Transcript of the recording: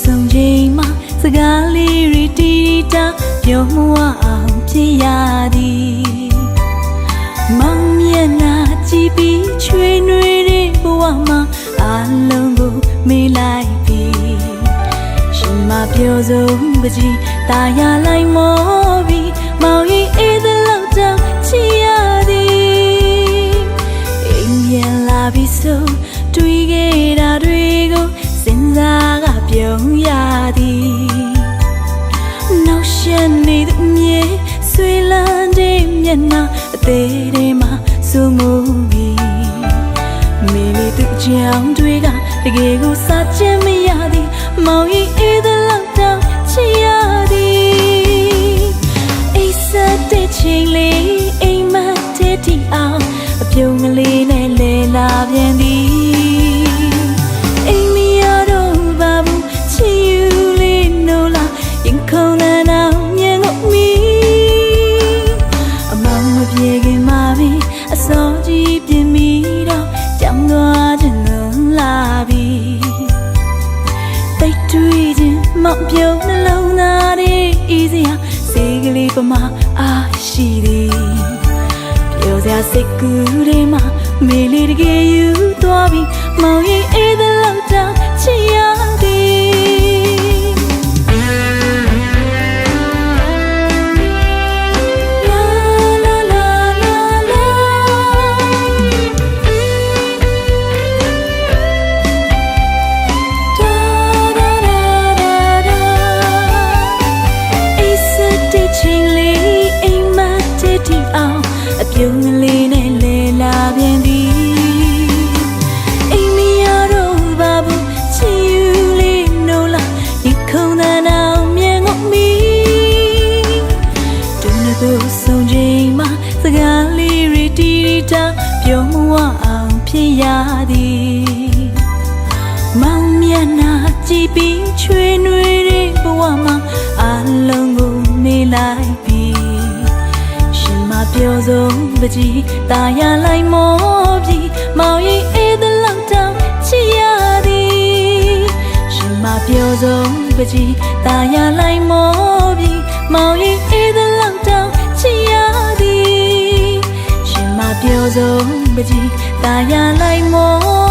ဆုံးချိန်မှာစကားလေးရီတီတာပြောမဝအောင်ဖြစ်ရသည်မောင်မျက်နှာကြည့်ပြီးချွေနွေတဲ့ဘဝမှာအလုံးကိုမေးလိုက်ပြီရှင်မပြောဆုံးပကြီးตายလိုက်မော သေးတွေမှာစူမူပြီးမိမိသူကြောင်တွေကတကယ်ကိုစာချင်မရသည်မောင်ရင်အေးသလောက်တောင်ချစ်ရသည်အိစတဲ့ချိန်လေးအိမ်မက်တဲ့တီအောင်အပြုံးကလေးနဲ့လဲလာပြန်သည် အမောင်မပြေခင်မှာပြီအစောကြီးပြင်းမိတော့ကြောင်သွားခြင်းလုံးလာပြီတိတ်တွေးခြင်းမောင်ပြုံးနှလုံးသားရဲ့ဤစရာစေကလေးပမာအားရှိသည်ပြောစရာစိတ်ကူးတွေမှာမေးလေးတကယ် ပြီးချွေနွေတဲ့ဘဝမှာအလုံးကိုမေးလိုက်ပြီရှင်မပြောဆုံးပကြီးตายရလိုက်မောပြီမောင်ရင်အေးတဲ့လောက်တောင်ချစ်ရသည်ရှင်မပြောဆုံးပကြီးตายရလိုက်မောပြီမောင်ရင်အေးတဲ့လောက်တောင်ချစ်ရသည်ရှင်မပြောဆုံးပကြီးตายရလိုက်မော